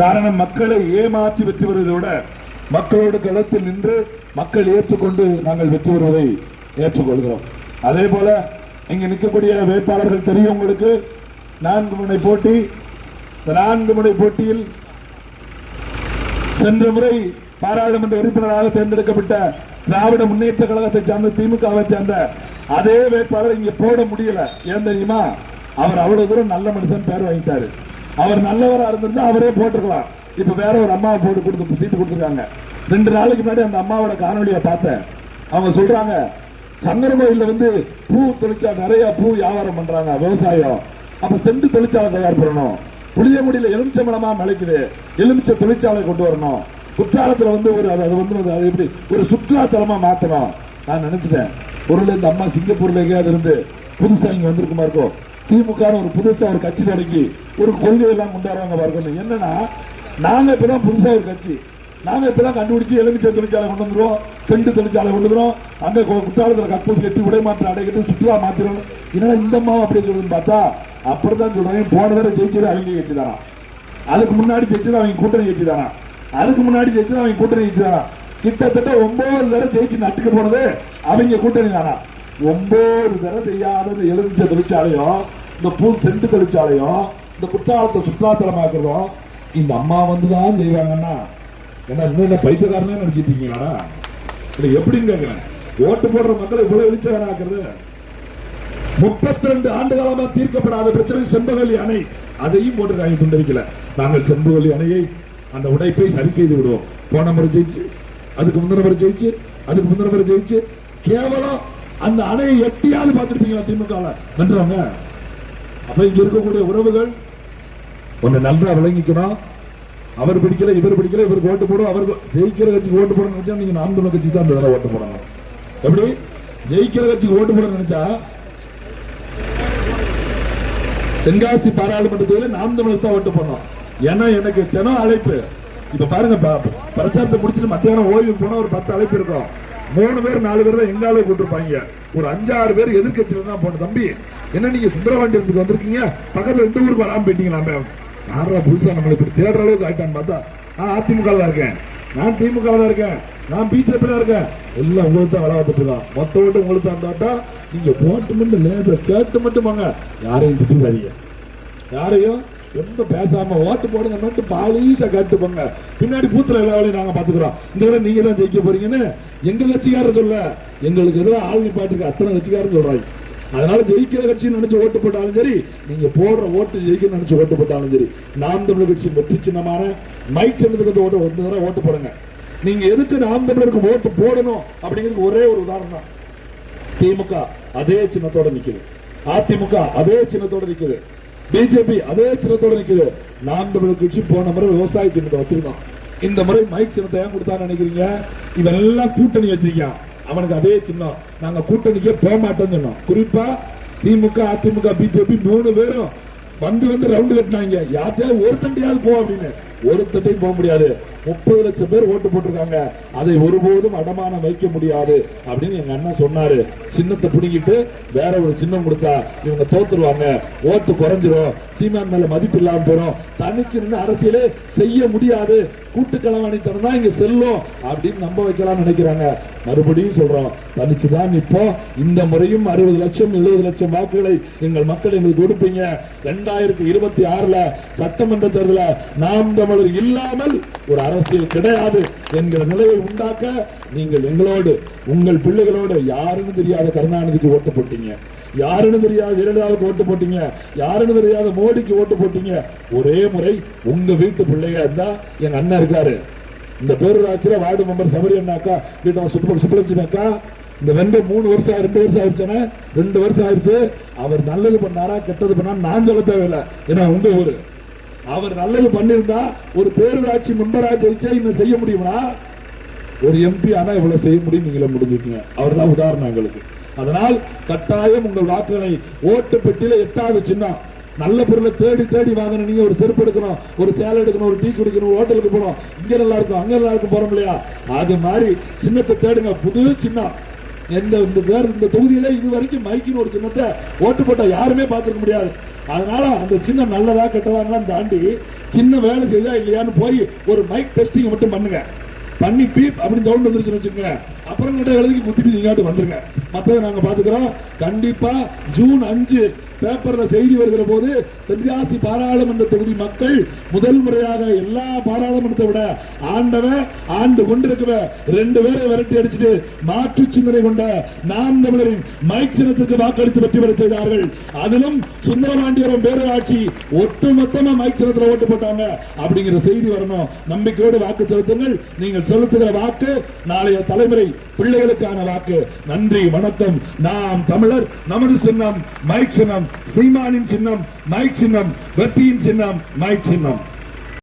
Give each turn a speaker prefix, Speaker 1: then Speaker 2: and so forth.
Speaker 1: காரணம் மக்களை ஏமாற்றி வெற்றி வருவதை விட மக்களோடு களத்தில் நின்று மக்கள் ஏற்றுக்கொண்டு நாங்கள் வெற்றி பெறுவதை ஏற்றுக்கொள்கிறோம். அதே போல இங்க நிற்கக்கூடிய வேட்பாளர்கள் தெரியும் உங்களுக்கு. நான்கு முனை போட்டி நான்கு முனை போட்டியில் சென்ற முறை பாராளுமன்ற உறுப்பினராக தேர்ந்தெடுக்கப்பட்ட திராவிட முன்னேற்ற கழகத்தை சார்ந்த திமுகவை சேர்ந்த அதே வேட்பாளர் இங்க போட முடியல. ஏன் தெரியுமா? அவர் அவ்வளவு தூரம் நல்ல மனுஷன் பேர் வாங்கிட்டாரு. அவர் நல்லவரா இருந்திருந்தா அவரே போட்டிருக்கலாம் இப்ப வேற ஒரு அம்மாவை போட்டு கொடுத்து சீட்டு கொடுத்துருக்காங்க. ரெண்டு நாளைக்கு முன்னாடி அந்த அம்மாவோட காணொலியை பார்த்தேன். அவங்க சொல்றாங்க சங்கர கோயில்ல வந்து பூ தொழிற்சா நிறைய பூ வியாபாரம் பண்றாங்க விவசாயம். அப்ப செண்டு தொழிற்சாலை தயார் பண்ணணும். புளியங்குடியில எலுமிச்சை மலமா மலைக்குது எலுமிச்சை தொழிற்சாலை கொண்டு வரணும். குற்றாலத்துல வந்து ஒரு அது வந்து அது அது எப்படி ஒரு சுற்றுலா தலமா மாத்தணும். நான் நினைச்சிட்டேன். பொருள் இந்த அம்மா சிங்கப்பூர்ல எங்கேயாவது இருந்து புதுசா இங்க வந்திருக்குமா இருக்கும் திமுக ஒரு புதுசா ஒரு கட்சி தொடங்கி ஒரு கொள்கையெல்லாம் கொண்டாடுறாங்க கொண்டாடுவாங்க பாருங்க என்னன்னா நாங்க இப்பதான் புதுசா ஒரு கட்சி. நாங்க இப்பதான் கண்டுபிடிச்சு எலுமிச்சை தொழிற்சாலை கொண்டு வந்துடுவோம் செண்டு தொழிற்சாலை கொண்டு வந்துடும் அங்க கு- குற்றாலத்துல கக்கூஸ் கட்டி உடைமாற்ற அடைக்கட்டு சுற்றுலா மாத்திரம். என்னடா இந்த அம்மா அப்படி சொல்லுதுன்னு பார்த்தா அப்படிதான் சொல்றாங்க. போன தடவை ஜெயிச்சது அவங்க கட்சி தானா? அதுக்கு முன்னாடி ஜெயிச்சது அவங்க கூட்டணி கட்சி தானா? அதுக்கு முன்னாடி ஜெயிச்சது அவங்க கூட்டணி கட்சி தானா? கிட்டத்தட்ட ஒன்பது தடவை ஜெயிச்சு நட்டுக்கு போனது அவங்க கூட்டணி தானா? ஒன்பது தடவை செய்யாத எலுமிச்சை தொழிற்சாலையும் இந்த பூ செண்டு தொழிற்சாலையும் இந்த குற்றாலத்தை சுற்றுலாத்தலமாக்குறதும் இந்த அம்மா வந்து தான் செய்வாங்கன்னா என்ன இன்னும் என்ன பைத்தியக்காரனே நினைச்சிட்டு இருக்கீங்களா இல்ல எப்படின்னு கேக்குறேன். ஓட்டு போடுற மக்களை இவ்வளவு வெளிச்சம் முப்பத்தி ரெண்டு ஆண்டு காலமா தீர்க்கப்படாத பிரச்சனை செம்பகவல்லி அணை. அதையும் போட்டுருக்காங்க துண்டறிக்கல நாங்கள் செம்பகவல்லி அணையை அந்த உடைப்பை சரி செய்து விடுவோம். போன முறை ஜெயிச்சு அதுக்கு முந்தின முறை ஜெயிச்சு அதுக்கு முந்தின முறை ஜெயிச்சு கேவலம் அந்த அணையை எட்டியாவது பார்த்துருப்பீங்களா திமுக நன்றாங்க. அப்ப இங்க இருக்கக்கூடிய உறவுகள் ஒன்னு நல்லா விளங்கிக்கணும். அவர் பிடிக்கல இவர் பிடிக்கல இவருக்கு ஓட்டு போடும் அவர் ஜெயிக்கிற கட்சிக்கு ஓட்டு போடணும்னு நினைச்சா நீங்க நான்கு கட்சி தான் அந்த தடவை ஓட்டு போடணும். எப்படி? ஜெயிக்கிற கட்சிக்கு ஓட்டு போட நினைச்சா தென்காசி பாராளுமன்ற தொகுதியில நாம் தமிழர் தான் ஓட்டு போடணும். ஏன்னா எனக்கு தினம் அழைப்பு. இப்ப பாருங்க பிரச்சாரத்தை முடிச்சுட்டு மத்தியானம் ஓய்வு போனா ஒரு பத்து அழைப்பு இருக்கும். மூணு பேர் நாலு பேர் தான் எங்கால கூட்டிருப்பாங்க. ஒரு அஞ்சாறு பேர் எதிர்கட்சியில தான் போன தம்பி என்ன நீங்க சுந்தரவாண்டியத்துக்கு வந்திருக்கீங்க? பக்கத்துல எந்த ஊருக்கு வராம போயிட்டீங்களாமே யாரா புதுசா நம்மளை இப்படி தேடுற அளவுக்கு ஆயிட்டான்னு பார்த்தா நான் அதிமுக தான் இருக்கேன். நான் திமுக தான் இருக்கேன். நான் பிஜேபி தான் இருக்கேன். எல்லாம் உங்களுக்கு தான் வேலை தான் மொத்த ஓட்டு உங்களுக்கு தான் இருந்தாட்டா நீங்க ஓட்டு மட்டும் லேசா கேட்டு மட்டும் வாங்க யாரையும் திட்டுறாதீங்க யாரையும் ரொம்ப பேசாம ஓட்டு போடுங்க மட்டும் பாலீசா கேட்டு போங்க. பின்னாடி பூத்துல எல்லா வேலையும் நாங்க பாத்துக்கிறோம் இந்த தடவை நீங்க தான் ஜெயிக்க போறீங்கன்னு எங்க கட்சிக்காரர் சொல்ல எங்களுக்கு எதிராக ஆள் நிப்பாட்டுக்கு அத்தனை கட்சிக்காரர் சொல்றாங்க. அதனால ஜெயிக்கிற கட்சின்னு நினைச்சு ஓட்டு போட்டாலும் சரி நீங்க போடுற ஓட்டு ஜெயிக்க நினைச்சு ஓட்டு போட்டாலும் சரி நாம் தமிழர் கட்சி வெற்றி சின்னமான மைக் சின்னத்துக்கு வந்து ஓட்டு ஒரு தடவை ஓட்டு போடுங்க. நீங்க எதுக்கு நாம் தமிழருக்கு ஓட்டு போடணும் அப்படிங்கிறதுக்கு ஒரே ஒரு உதாரணம் திமுக அதே சின்னத்தோட நிக்குது. அதிமுக அதே சின்னத்தோட நிக்குது. பிஜேபி அதே சின்னத்தோட நிக்குது. நாம் தமிழர் கட்சி போன முறை விவசாய சின்னத்தை வச்சிருந்தோம். இந்த முறை மைக் சின்னத்தை ஏன் கொடுத்தான்னு நினைக்கிறீங்க? இவெல்லாம் கூட்டணி வச்சிருக்கான். அவனுக்கு அதே சின்னம். நாங்க கூட்டணிக்கே போக மாட்டோம்னு சொன்னோம். குறிப்பா திமுக அதிமுக பிஜேபி மூணு பேரும் வந்து வந்து ரவுண்டு கட்டினாங்க. யார்ட்டையாவது ஒருத்தண்டையாவது போ அப்படின்னு. ஒருத்தட்டையும் போக முடியாது. முப்பது லட்சம் பேர் ஓட்டு போட்டிருக்காங்க. அதை ஒருபோதும் அடமானம் வைக்க முடியாது அப்படின்னு எங்க அண்ணன் சொன்னாரு. சின்னத்தை பிடிங்கிட்டு வேற ஒரு சின்னம் கொடுத்தா இவங்க தோத்துருவாங்க. ஓட்டு குறைஞ்சிரும். சீமான் மேல மதிப்பு இல்லாம போறோம். தனிச்சு நின்று அரசியலே செய்ய முடியாது. கூட்டு களவாணித்தனம் தான் இங்க செல்லும் அப்படின்னு நம்ப வைக்கலாம்னு நினைக்கிறாங்க. மறுபடியும் சொல்றோம் தனிச்சுதான் தான் இந்த முறையும் அறுபது லட்சம் எழுபது லட்சம் வாக்குகளை எங்கள் மக்கள் எங்களுக்கு கொடுப்பீங்க. ரெண்டாயிரத்தி இருபத்தி ஆறுல சட்டமன்ற தேர்தல நாம் தமிழர் இல்லாமல் ஒரு அரசியல் கிடையாது என்கிற நிலையை உண்டாக்க நீங்கள் எங்களோடு உங்கள் பிள்ளைகளோடு யாருன்னு தெரியாத கருணாநிதிக்கு ஓட்டு போட்டீங்க. யாருன்னு தெரியாது இரண்டாவது ஓட்டு போட்டீங்க. யாருன்னு தெரியாத மோடிக்கு ஓட்டு போட்டீங்க. ஒரே முறை உங்க வீட்டு பிள்ளைங்க இருந்தா எங்க அண்ணன் இருக்காரு. இந்த பேரூராட்சியில வார்டு மெம்பர் சபரி அண்ணாக்கா வீட்டை சுப்ப சுப்பலட்சுமி இந்த வெந்த மூணு வருஷம் ரெண்டு வருஷம் ஆயிடுச்சுன்னா ரெண்டு வருஷம் ஆயிடுச்சு அவர் நல்லது பண்ணாரா கெட்டது பண்ணா நான் சொல்ல தேவையில்லை. ஏன்னா உங்க ஊரு. அவர் நல்லது பண்ணிருந்தா ஒரு பேரூராட்சி மெம்பரா ஜெயிச்சா இன்னும் செய்ய முடியுமா? ஒரு எம்பி ஆனா இவ்வளவு செய்ய முடியும் நீங்களே முடிஞ்சுக்கீங்க. அவர் தான் உதாரணம் எங்களுக்கு. அதனால் கட்டாயம் உங்கள் வாக்குகளை ஓட்டு பெட்டியில எட்டாவது சின்னம் நல்ல பொருளை தேடி தேடி வாங்கணும் நீங்க ஒரு செருப்பு எடுக்கணும் ஒரு சேலை எடுக்கணும் ஒரு டீ குடிக்கணும் ஹோட்டலுக்கு போகணும். இங்க நல்லா இருக்கும் அங்க நல்லா இருக்கும் போறோம் இல்லையா? அது மாதிரி சின்னத்தை தேடுங்க புது சின்னம் எந்த இந்த வேற இந்த தொகுதியில இது வரைக்கும் மைக்கின் ஒரு சின்னத்தை ஓட்டு போட்டா யாருமே பார்த்துருக்க முடியாது. அதனால அந்த சின்னம் நல்லதா கெட்டதாங்களாம் தாண்டி சின்ன வேலை செய்தா இல்லையான்னு போய் ஒரு மைக் டெஸ்டிங் மட்டும் பண்ணுங்க. பண்ணி பீப் அப்படின்னு சவுண்ட் வந்துருச்சுன்னு வச்சுக்கோங்க. அப்புறம் கிட்ட எழுதி குத்திட்டு நீங்காட்டு வந்துருங்க. மத்ததை நாங்கள் பார்த்துக்கிறோம். கண்டிப்பாக ஜூன் அஞ்சு பேப்பரில் செய்தி வருகிற போது தென்காசி பாராளுமன்ற தொகுதி மக்கள் முதல் முறையாக எல்லா பாராளுமன்றத்தை விட ஆண்டவன் ஆண்டு கொண்டிருக்கவ ரெண்டு பேரை விரட்டி அடிச்சுட்டு மாற்று சிந்தனை கொண்ட நாம் தமிழரின் மைக் சின்னத்திற்கு வாக்களித்து வெற்றி பெற செய்தார்கள். அதிலும் சுந்தரபாண்டியரம் பேரூராட்சி ஒட்டுமொத்தமா மைக் சின்னத்துல ஓட்டு போட்டாங்க. அப்படிங்கிற செய்தி வரணும். நம்பிக்கையோடு வாக்கு செலுத்துங்கள். நீங்கள் செலுத்துகிற வாக்கு நாளைய தலைமுறை பிள்ளைகளுக்கான வாக்கு. நன்றி வணக்கம். நாம் தமிழர் நமது சின்னம் மைக் சின்னம் சீமானின் சின்னம் மைக் சின்னம் வெற்றியின் சின்னம் மைக் சின்னம்.